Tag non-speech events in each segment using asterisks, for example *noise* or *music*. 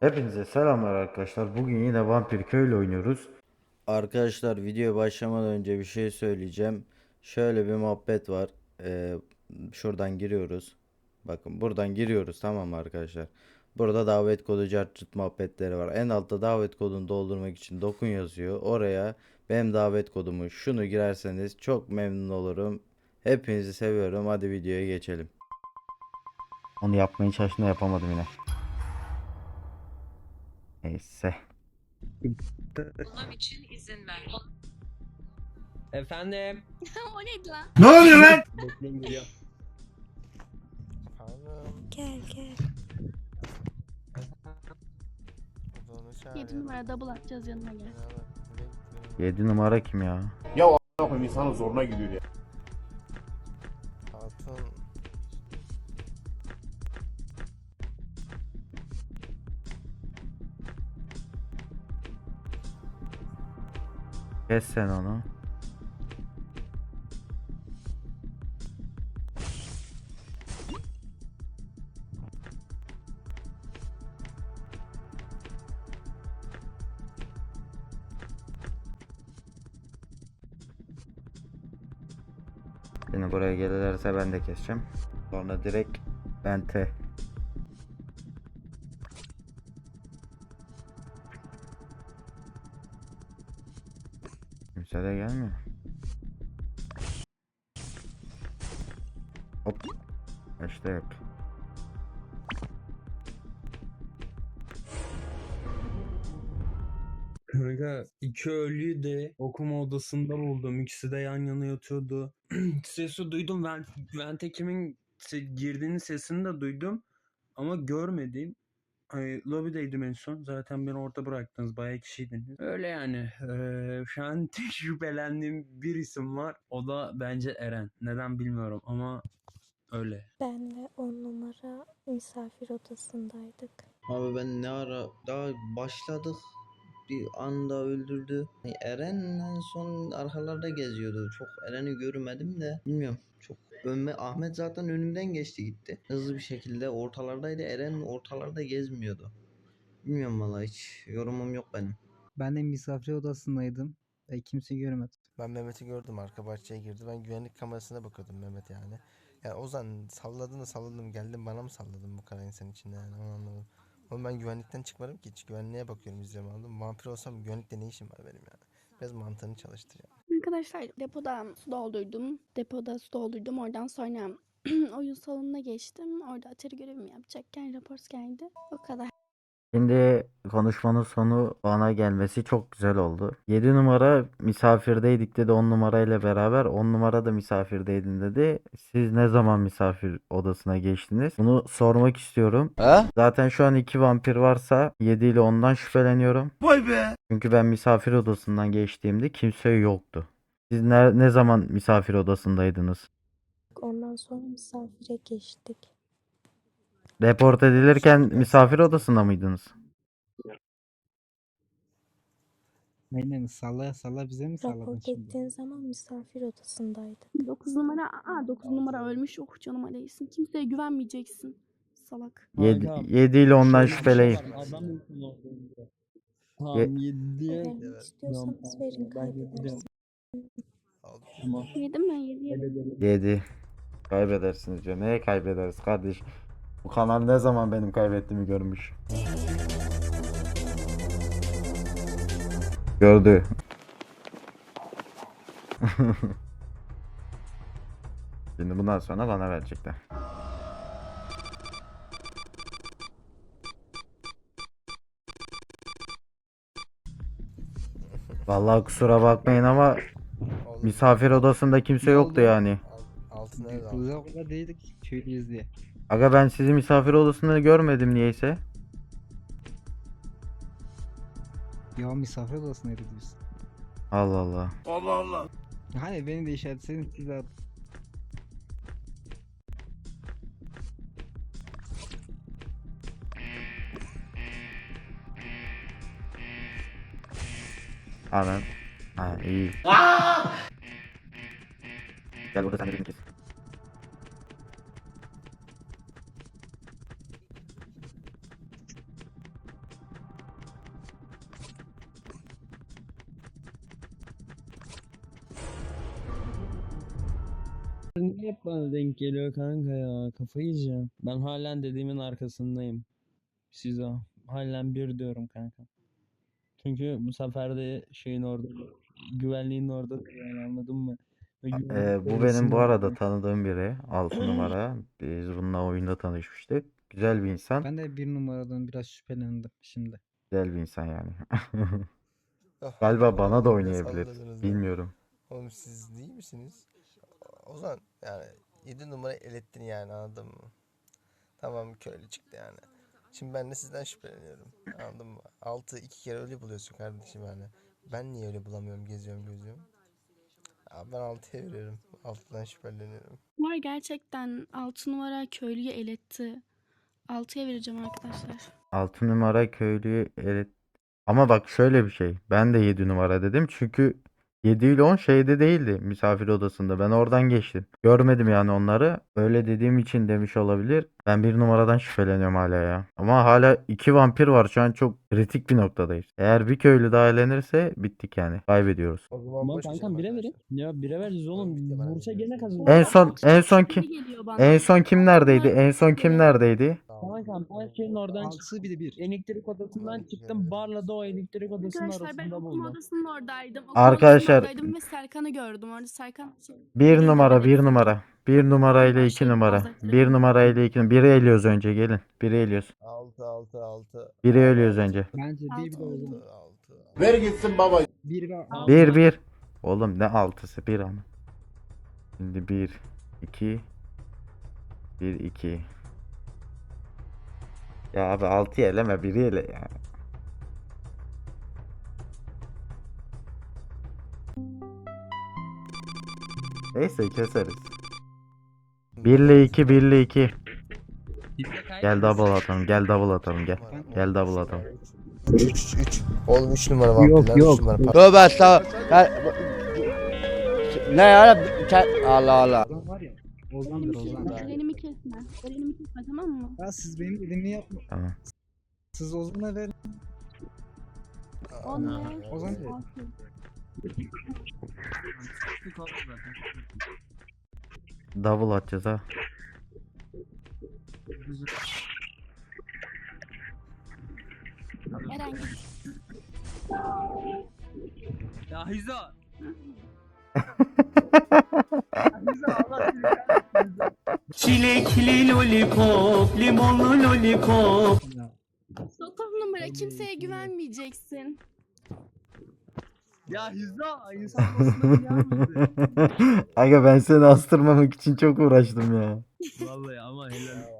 Hepinize selamlar arkadaşlar. Bugün yine Vampir Köylü oynuyoruz. Arkadaşlar videoya başlamadan önce bir şey söyleyeceğim. Şöyle bir muhabbet var. Ee, şuradan giriyoruz. Bakın buradan giriyoruz tamam mı arkadaşlar? Burada davet kodu cartçut muhabbetleri var. En altta davet kodunu doldurmak için dokun yazıyor. Oraya benim davet kodumu şunu girerseniz çok memnun olurum. Hepinizi seviyorum. Hadi videoya geçelim. Onu yapmaya çalıştım da yapamadım yine. Neyse. Bunun için izin ver. Efendim. *laughs* o neydi lan? Bekleyin geliyor. Gel gel. 7 numara double atacağız yanına gel. 7 numara kim ya? Ya a**ına insanın zoruna gidiyor ya. Kes sen onu. Şimdi buraya gelirlerse ben de keseceğim. Sonra direkt bente. Kimse de gelmiyor. Hop. İşte. Kanka iki ölüyü de okuma odasında buldum. İkisi de yan yana yatıyordu. *clears throat* Sesi duydum. Ben Vente kimin se- girdiğinin sesini de duydum. Ama görmedim. Ay, lobideydim en son. Zaten beni orada bıraktınız. Bayağı kişiydiniz. Öyle yani. Eee, şu an *laughs* tek şüphelendiğim bir isim var. O da bence Eren. Neden bilmiyorum ama öyle. Benle on numara misafir odasındaydık. Abi ben ne ara daha başladık bir anda öldürdü. Hani Eren en son arkalarda geziyordu. Çok Eren'i görmedim de bilmiyorum. Çok önme Ahmet zaten önümden geçti gitti. Hızlı bir şekilde ortalardaydı. Eren ortalarda gezmiyordu. Bilmiyorum vallahi hiç yorumum yok benim. Ben de misafir odasındaydım. ve kimse görmedi. ben Mehmet'i gördüm arka bahçeye girdi. Ben güvenlik kamerasına bakıyordum Mehmet yani. Yani Ozan salladın da salladım geldin bana mı salladın bu kadar insan içinde yani onu anladım. Oğlum ben güvenlikten çıkmadım ki hiç güvenliğe bakıyorum izliyorum anladın mı? Vampir olsam güvenlikte ne işim var benim yani. Biraz mantığını çalıştıracağım. Arkadaşlar depoda su doldurdum. Depoda su doldurdum. Oradan sonra *clears throat* oyun salonuna geçtim. Orada atari görevimi yapacakken rapor geldi. O kadar. Şimdi konuşmanın sonu bana gelmesi çok güzel oldu. 7 numara misafirdeydik dedi 10 numarayla beraber. 10 numara da misafirdeydin dedi. Siz ne zaman misafir odasına geçtiniz? Bunu sormak istiyorum. Zaten şu an iki vampir varsa 7 ile 10'dan şüpheleniyorum. Vay be. Çünkü ben misafir odasından geçtiğimde kimse yoktu. Siz ne, ne zaman misafir odasındaydınız? Ondan sonra misafire geçtik. Report edilirken misafir odasında mıydınız? Aynen salla salla bize mi salladın Rapor şimdi? ettiğin zaman misafir odasındaydık. 9 numara, aa 9 numara ölmüş. Oh canıma değsin. Kimseye güvenmeyeceksin. Salak. 7, Kanka, 7 ile 10'dan şöyle bir şey şüpheleyim. var, Adam mısın orada? Tamam yediye. Vermek istiyorsanız verin Ben kaybedersiniz. Yedim mi? Yedi yedim. 7. Kaybedersiniz diyor. Neye kaybederiz kardeş? Bu kanal ne zaman benim kaybettiğimi görmüş. Gördü. *laughs* Şimdi bundan sonra bana verecekler. Vallahi kusura bakmayın ama misafir odasında kimse yoktu yani. al- Altın nerede Biz o kadar değildik. Köylüyüz diye. Aga ben sizi misafir odasında görmedim niyeyse. Ya misafir odasındaydık biz. Allah Allah. Allah Allah. Hani beni de işaretleyin siz de Anan. Ha iyi. Aa! Gel burada sen de birini kes. Niye hep bana denk geliyor kanka ya? Kafayı yiyeceğim. Ben halen dediğimin arkasındayım. Size halen bir diyorum kanka. Çünkü bu sefer de şeyin orada güvenliğin orada yani anladın mı? Ve Ee, güvenlik bu benim bu arada orada. tanıdığım biri. 6 numara. Biz bununla oyunda tanışmıştık. Güzel bir insan. Ben de bir numaradan biraz şüphelendim şimdi. Güzel bir insan yani. *laughs* Ah, Galiba bana da oğlum ne oynayabilir. salladınız ya? Bilmiyorum. Oğlum siz değil misiniz? O zaman yani 7 numara elettin yani anladın mı? Tamam köylü çıktı yani. Şimdi ben de sizden şüpheleniyorum. Anladın mı? 6 iki kere öyle buluyorsun kardeşim yani. Ben niye öyle bulamıyorum geziyorum gözüyorum. Abi ben 6'ya veriyorum. 6'dan şüpheleniyorum. Var gerçekten 6 numara köylüyü eletti. 6'ya vereceğim arkadaşlar. 6 numara köylüyü evet. Ama bak şöyle bir şey. Ben de 7 numara dedim. Çünkü 7 ile 10 şeyde değildi misafir odasında. Ben oradan geçtim. Görmedim yani onları. Öyle dediğim için demiş olabilir. Ben bir numaradan şüpheleniyorum hala ya. Ama hala iki vampir var. Şu an çok kritik bir noktadayız. Eğer bir köylü daha elenirse bittik yani. Kaybediyoruz. O zaman Ama boş kankam bire verin. Ya bire vereceğiz oğlum. bire gene kazanırız. En son en son kim? Şüpheli geliyor bana. En son kim neredeydi? En son kim neredeydi? Kankam ben şeyin oradan çıktım. Bir de bir. Elektrik odasından çıktım. Barla da o elektrik odasının Arkadaşlar ben arasında okuma buldum. odasının oradaydım. Okuma Arkadaşlar- odasının oradaydım ve Serkan'ı gördüm. Orada Serkan şey, Bir numara, bir numara. Bir numara ile iki numara. Bir numara ile iki. Biri eliyoruz önce gelin. Biri eliyoruz. 6 6 6. Biri ölüyoruz önce. Bence bir bir de Altı. 6 Ver gitsin baba. Bir ve altı. Bir bir. Oğlum ne altısı bir ama. Şimdi bir iki bir iki. Ya abi altı eleme biri ele ya. Neyse keseriz. 1 ile 2 1 ile 2. Gel double atalım gel double atalım gel. Gel double atalım. 3 3. Oğlum 3 numara var. Yok, yok. Tövbe estağfurullah. Ne ya? Allah Allah. Ozan var ya. Ozan'dır Ozan. Elimi kesme. Elimi kesme tamam mı? Ya siz benim elimi yapma. Tamam. Siz Ozan'a verin. On ne? Ozan Altı. Double atacağız ha. Eren git. Ya Hüza. Çilekli lollipop, limonlu lollipop. Dokuz numara kimseye güvenmeyeceksin. Ya Hüza. İnsan dostuna *laughs* gelmedi. Aga ben seni astırmamak için çok uğraştım ya. Vallahi ama helal.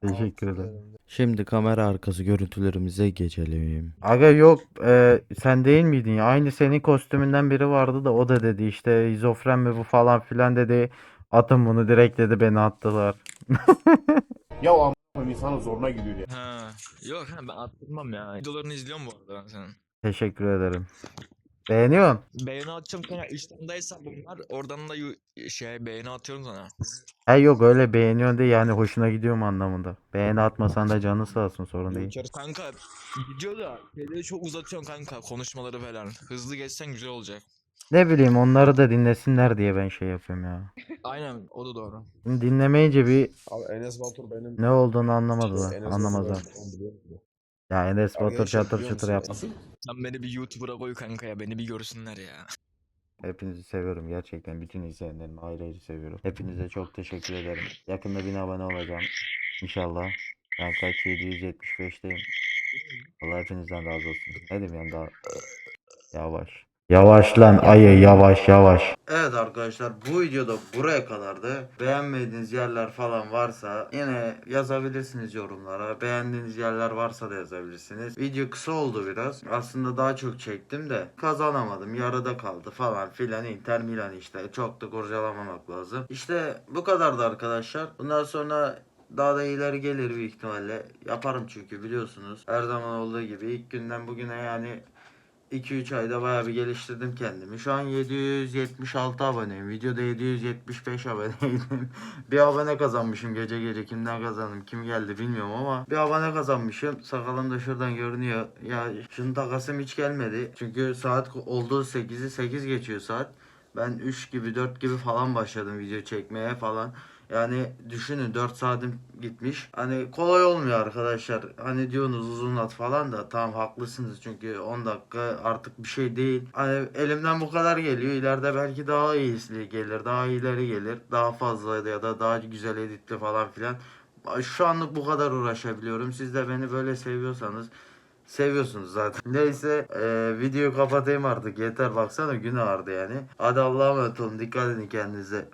Teşekkür ederim. Şimdi kamera arkası görüntülerimize geçelim. Aga yok e, sen değil miydin ya? Aynı senin kostümünden biri vardı da o da dedi işte izofren mi bu falan filan dedi. Atın bunu direkt dedi beni attılar. *laughs* Ya o insanın zoruna gidiyor ya. Ha, yok ha ben attırmam ya. Videolarını izliyorum bu arada ben senin. Teşekkür ederim. Beğeniyorsun. Beğeni atacağım kanka İstanbul'daysa bunlar oradan da yu- şey beğeni atıyorum sana. Ha yok öyle beğeniyorsun diye yani hoşuna gidiyor mu anlamında. Beğeni atmasan da canı sağ olsun sorun değil. Kanka video da şeyleri çok uzatıyorsun kanka konuşmaları falan. Hızlı geçsen güzel olacak. Ne bileyim onları da dinlesinler diye ben şey yapıyorum ya. Aynen o da doğru. Şimdi dinlemeyince bir Abi Enes Batur benim ne olduğunu anlamadılar. Enes Anlamazlar. Batur ben biliyor musun? Ya Enes Batur gerçekten çatır biliyor çatır musun? Sen beni bir YouTuber'a koy kanka ya beni bir görsünler ya. Hepinizi seviyorum gerçekten. Bütün izleyenlerimi ayrı ayrı seviyorum. Hepinize çok teşekkür ederim. Yakında 1000 abone olacağım. İnşallah. Ben kaç 775'teyim. Allah hepinizden razı olsun. Ne diyeyim yani daha yavaş. Yavaş lan ayı yavaş yavaş. Evet arkadaşlar bu videoda buraya kadardı. Beğenmediğiniz yerler falan varsa yine yazabilirsiniz yorumlara. Beğendiğiniz yerler varsa da yazabilirsiniz. Video kısa oldu biraz. Aslında daha çok çektim de kazanamadım. Yarıda kaldı falan filan. Inter Milan işte. Çok da kurcalamamak lazım. İşte bu kadardı arkadaşlar. Bundan sonra daha da ileri gelir büyük ihtimalle. Yaparım çünkü biliyorsunuz. Her zaman olduğu gibi ilk günden bugüne yani 2-3 ayda bayağı bir geliştirdim kendimi. Şu an 776 aboneyim. Videoda 775 aboneydim. *laughs* bir abone kazanmışım gece gece. Kimden kazandım kim geldi bilmiyorum ama bir abone kazanmışım. Sakalım da şuradan görünüyor. Ya şunu takasım hiç gelmedi. Çünkü saat olduğu 8'i 8 geçiyor saat. Ben 3 gibi 4 gibi falan başladım video çekmeye falan. Yani düşünün 4 saatim gitmiş. Hani kolay olmuyor arkadaşlar. Hani diyorsunuz uzun at falan da tamam haklısınız çünkü 10 dakika artık bir şey değil. Hani elimden bu kadar geliyor. İleride belki daha iyisi gelir. Daha iyileri gelir. Daha fazla ya da daha güzel editli falan filan. Şu anlık bu kadar uğraşabiliyorum. Siz de beni böyle seviyorsanız Seviyorsunuz zaten. *laughs* Neyse eee videoyu kapatayım artık. Yeter baksana gün ağrıdı yani. Hadi Allah'a emanet olun. Dikkat edin kendinize.